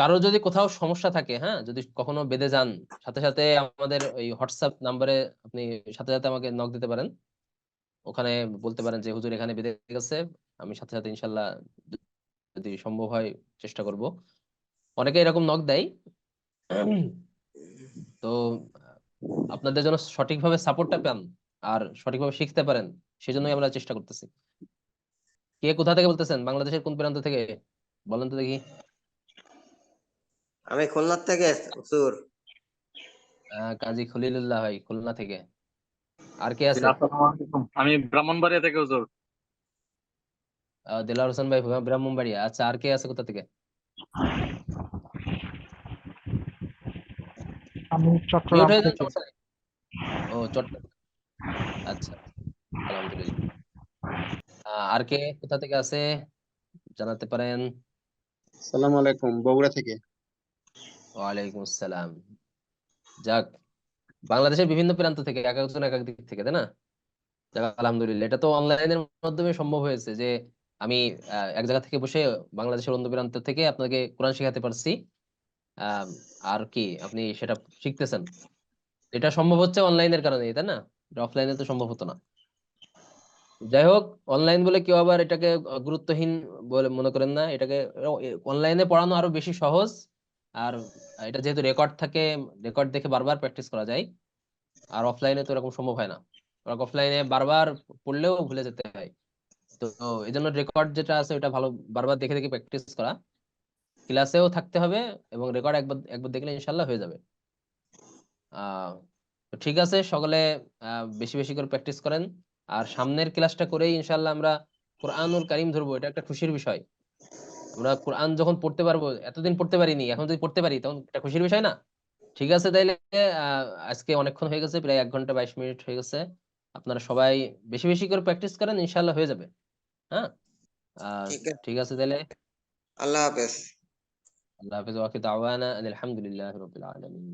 কারও যদি কোথাও সমস্যা থাকে হ্যাঁ যদি কখনো বেঁধে যান, সাথে সাথে আমাদের ওই হোয়াটসঅ্যাপ নাম্বারে আপনি সাথে সাথে আমাকে নক দিতে পারেন। ওখানে বলতে পারেন যে, হুজুর, এখানে বেঁধে গেছে। আমি সাথে সাথে ইনশাল্লাহ যদি সম্ভব হয় চেষ্টা করব। অনেকে এরকম নক দেয়। তো আপনাদের জন্য সঠিকভাবে সাপোর্টটা পান আর সঠিকভাবে শিখতে পারেন, সেজন্যই আমরা চেষ্টা করতেছি। কে কোথা থেকে বলতেছেন? বাংলাদেশের কোন প্রান্ত থেকে? বলেন তো দেখি। আমি খুলনা থেকে হুজুর কাজী খলিলুল্লাহ ভাই খুলনা থেকে। আর কে আছে? আসসালামু আলাইকুম। আমি ব্রাহ্মণবাড়িয়া থেকে হুজুর। দেলাওয়ার হোসেন ভাই ব্রাহ্মণবাড়িয়া। আচ্ছা আর কে আছে কোথা থেকে? আমি চট্টগ্রাম থেকে। ও চট্টগ্রাম। আচ্ছা আলহামদুলিল্লাহ। আহ, আর কে কোথা থেকে আছে? জানাতে পারেন। সালাম আলাইকুম বগুড়া থেকে। ওয়ালাইকুম আসসালাম। যাক, বাংলাদেশের বিভিন্ন প্রান্ত থেকে, এক একজন এক এক দিক থেকে, তাই না? আলহামদুলিল্লাহ, এটা তো অনলাইনের মাধ্যমে সম্ভব হয়েছে যে আমি এক জায়গা থেকে বসে বাংলাদেশের অন্য প্রান্ত থেকে আপনাকে কোরআন শেখাতে পারছি। আর কি, আপনি সেটা শিখতেছেন। এটা সম্ভব হচ্ছে অনলাইনের কারণে তাই না? অফলাইনে তো সম্ভব হতো না। যাই হোক অনলাইন বলে কেউ আবার এটাকে গুরুত্বহীন বলে মনে করেন না। এটাকে অনলাইনে পড়ানো আরও বেশি সহজ। আর এটা যেহেতু রেকর্ড থাকে রেকর্ড দেখে বারবার প্র্যাকটিস করা যায়, আর অফলাইনে তো এরকম সম্ভব হয় না। অফলাইনে বারবার পড়লেও ভুলে যেতে হয়। তো এই জন্য রেকর্ড যেটা আছে ওটা ভালো, বারবার দেখে দেখে প্র্যাকটিস করা। ক্লাসেও থাকতে হবে এবং রেকর্ড একবার একবার দেখলে ইনশাল্লাহ হয়ে যাবে। তো ঠিক আছে, সকলে বেশি বেশি করে প্র্যাকটিস করেন। আর সামনের ক্লাসটা করেই ইনশাল্লাহ আমরা কোরআনুল কারিম ধরবো, এটা একটা খুশির বিষয়। আমরা কোরআন যখন পড়তে পারব এতদিন পড়তে পারিনি এখন যদি পড়তে পারি তখন এটা খুশির বিষয় না? ঠিক আছে তাইলে আজকে অনেকক্ষণ হয়ে গেছে প্রায় এক ঘণ্টা বাইশ মিনিট হয়ে গেছে। আপনারা সবাই বেশি বেশি করে প্র্যাকটিস করেন ইনশাল্লাহ হয়ে যাবে। হ্যাঁ? ঠিক আছে। তাহলে আল্লাহ হাফেজ। আল্লাহ হাফেজ। ওয়াকি দাওয়ানা আলহামদুলিল্লাহ রবিল আলমিন।